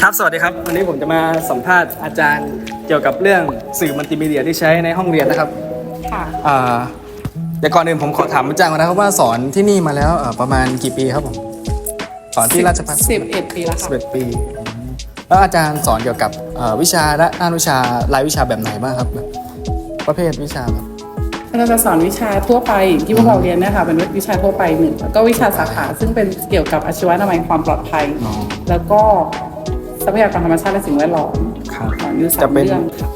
ครับ สวัสดีครับ วันนี้ผมจะมาสัมภาษณ์อาจารย์เกี่ยวกับเรื่องสื่อมัลติมีเดียที่ใช้ในห้องเรียนนะครับค่ะอ่าเดี๋ยวก่อนอื่นผมขอถามอาจารย์ก่อนนะครับว่าสอนที่นี่มาแล้วเอ่อประมาณกี่ปีครับผม สอนที่ราชภัฏสิบเอ็ดปีแล้วค่ะสิบเอ็ดปีอืมแล้วอาจารย์สอนเกี่ยวกับเอ่อวิชาและด้านวิชารายวิชาแบบไหนบ้างครับแบบประเภทวิชาแบบเราจะสอนวิชาทั่วไปที่พวกเราเรียนเนะคะเป็นวิชาทั่วไปหนึ่งแล้วก็วิชาสาขาซึ่งเป็นเกี่ยวกับอาชีวะนามัยความปลอดภัย อ๋อ แล้วก็ ทรัพยากรธรรมชาติและสิ่งแวดล้อมครับสอนอยู่สาจะมเป็น เรื่องค่ะ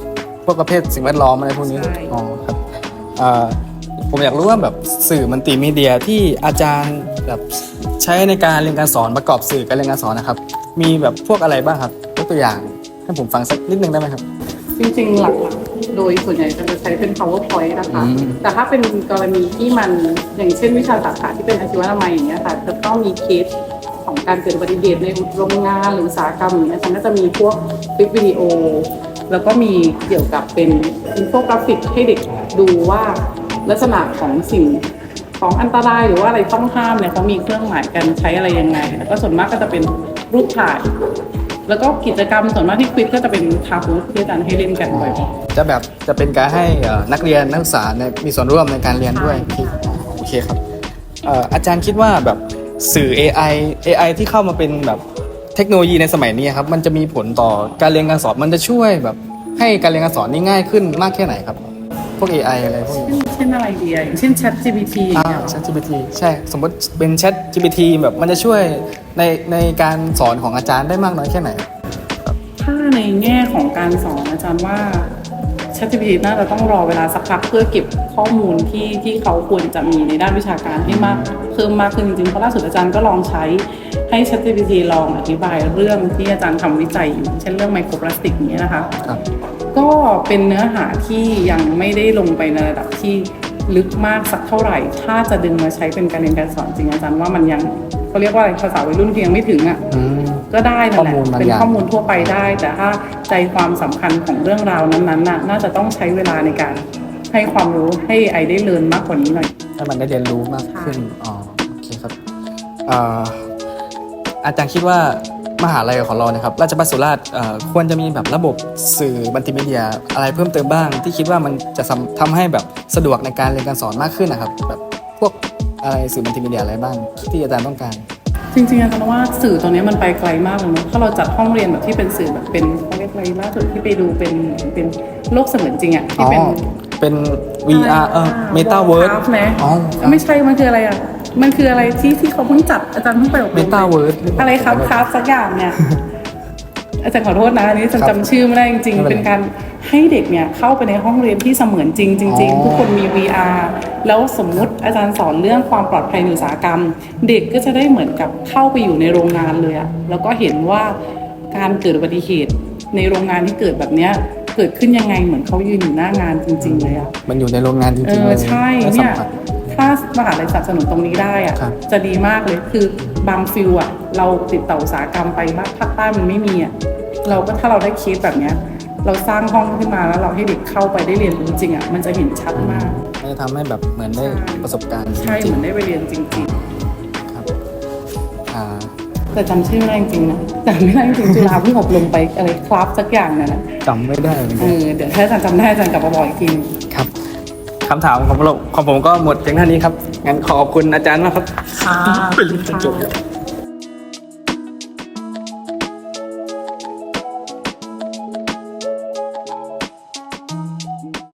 พวกประเภทสิ่งแวดล้อมอะไรพวกนี้ ใช่ อ๋อครับเอ่อผมอยากรู้ว่าแบบสื่อมัลติมีเดียที่อาจารย์แบบใช้ในการเรียนการสอนประกอบสื่อการเรียนการสอนนะครับ มีแบบพวกอะไรบ้างครับยกตัวอย่างให้ผมฟังสักนิดนึงได้ไหมครับ จริงๆ หลักๆ โดยส่วนใหญ่จะใช้เป็น powerpoint นะคะ อืม แต่ถ้าเป็นกรณีที่มันอย่างเช่นวิชาสาขาที่เป็นอาชีวะนามัยอย่างเงี้ยค่ะ จะต้องมีเคสของ การเกิดอุบัติเหตุในโรงงานหรืออุตสาหกรรมอย่างเงี้ยค่ะก็จะมีพวกคลิปวิดีโอ แล้วก็มีเกี่ยวกับเป็นอินโฟกราฟิกให้เด็กดูว่าลักษณะของสิ่งของอันตรายหรือว่าอะไรต้องห้ามเนี่ยเขามีเครื่องหมายการใช้อะไรยังไง แล้วก็ส่วนมากก็จะเป็นรูปถ่าย แล้วก็กิจกรรมส่วนมากที่ควิดก็จะเป็นคาฟูดที่อาจารย์ให้เล่นกันบ่อยจะแบบจะเป็นการให้นักเรียนนักศึกษาเนี่ยมีส่วนร่วมในการเรียนด้วยโอเคครับอาจารย์คิดว่าแบบ สื่อ AI AI ที่เข้ามาเป็นแบบเทคโนโลยีในสมัยนี้ครับ มันจะมีผลต่อการเรียนการสอนมันจะช่วยแบบ ให้การเรียนการสอนนี่ง่ายขึ้นมากแค่ไหนครับ พวก AI อะไรพวกนี้เช่นอะไรดีอะอย่างเช่น Chat GPT อย่างอ่าเงี้ย Chat GPT ใช่ สมมติเป็น Chat GPT แบบมันจะช่วยในในการสอนของอาจารย์ได้มากน้อยแค่ไหน ถ้าในแง่ของการสอนอาจารย์ว่า Chat GPT น่าจะต้องรอเวลาสักพักเพื่อเก็บข้อมูลที่ที่เขาควรจะมีในด้านวิชาการให้มากเพิ่มมากขึ้นจริงๆเพราะล่าสุดอาจารย์ก็ลองใช้ให้ Chat GPT ลองอธิบายเรื่องที่อาจารย์ทำวิจัยอยู่เช่นเรื่องไมโครพลาสติกอย่างเงี้ยนะคะครับก็เป็นเนื้อหาที่ยังไม่ได้ลงไปในระดับที่ ลึกมากสักเท่าไหร่ ถ้าจะดึงมาใช้เป็นการเรียนการสอนจริงอาจารย์ว่ามันยังเขาเรียกว่าอะไรภาษาวัยรุ่นที่ยังไม่ถึงอะอืมก็ได้นั่นแหละข้อมูลบางเป็นอย่างข้อมูลทั่วไปได้ แต่ถ้าใจความสำคัญของเรื่องราวนั้นๆน่ะน่าจะต้องใช้เวลาในการให้ความรู้ให้ไอได้เรียนมากกว่านี้หน่อยให้มันได้เรียนรู้มากขึ้นอ๋อโอเคครับเอ่ออาจารย์คิดว่า มหาลัยของเราเนะครับราชภัฏสุราษฎร์เอ่อควรจะมีแบบระบบสื่อมัลติมีเดียอะไรเพิ่มเติมบ้าง ที่คิดว่ามันจะทำทำให้แบบสะดวกในการเรียนการสอนมากขึ้นนะครับแบบพวกอะไรสื่อมัลติมีเดียอะไรบ้าง ที่อาจารย์ต้องการ จริงๆอาจารย์ว่าสื่อตอนนี้มันไปไกลมากเลยเนอะถ้าเราจัดห้องเรียนแบบที่เป็นสื่อแบบเป็นเขาเรียกอะไรล่าสุดที่ไปดูเป็นเป็นโลกเสมือนจริงอะที่อ๋อเป็นเป็น VR เออ Metaverse ไหมอ๋อไม่ใช่มันคืออะไรอะ มันคืออะไรที่ที่เขาเพิ่งจัดอาจารย์เพิ่งไปอบรม Metaverse อะไรครับครับสักอย่างเนี่ยอาจารย์ขอโทษนะอันนี้ครับจำจำชื่อไม่ได้จริงไม่ๆเป็นไรเป็นการให้เด็กเนี่ยเข้าไปในห้องเรียนที่เสมือนจริงจริงอ๋อๆทุกคนมี VR แล้วสมมุติอาจารย์สอนเรื่องความปลอดภัยในอุตสาหกรรม เด็กก็จะได้เหมือนกับเข้าไปอยู่ในโรงงานเลยอะแล้วก็เห็นว่าการเกิดอุบัติเหตุในโรงงานที่เกิดแบบเนี้ยเกิดขึ้นยังไงเหมือนเขายืนอยู่หน้างานจริง ๆ เลยอะมันอยู่ในโรงงานจเอริงๆอเลยใช่ได้สัเนี่มยผัส ถ้ามหาลัยสนับสนุนตรงนี้ได้อะครับจะดีมากเลยคือบางฟิลอะเราติดต่ออุตสาหกรรมไปบ้านภาคใต้มันไม่มีอะเราก็ถ้าเราได้เคสแบบเนี้ย เราสร้างห้องขึ้นมาแล้วเราให้เด็กเข้าไปได้เรียนรู้จริงอะมันจะเห็นชัดมาก มันจะทำให้แบบเหมือนได้ประสบการณ์จใช่ริเหงมือนได้ไปเรียนจริง ๆครับอ่าๆ แต่จำชื่อไม่ได้จริงๆนะจำไม่ได้จริงๆจุฬาเพิ่งอบรมไปอะไรคลาสสักอย่างเนี่ยนะจำไม่ได้เหมือนเอกันอเดี๋ยวถ้าอาจารย์จำได้อาจารย์กลับมาบอกอีกทีนึงครับ คำถามของผมของผมก็หมดเพียงเท่านี้ครับงั้นขอขอบคุณอาจารย์มากครับ ค่ะ เป็นจบ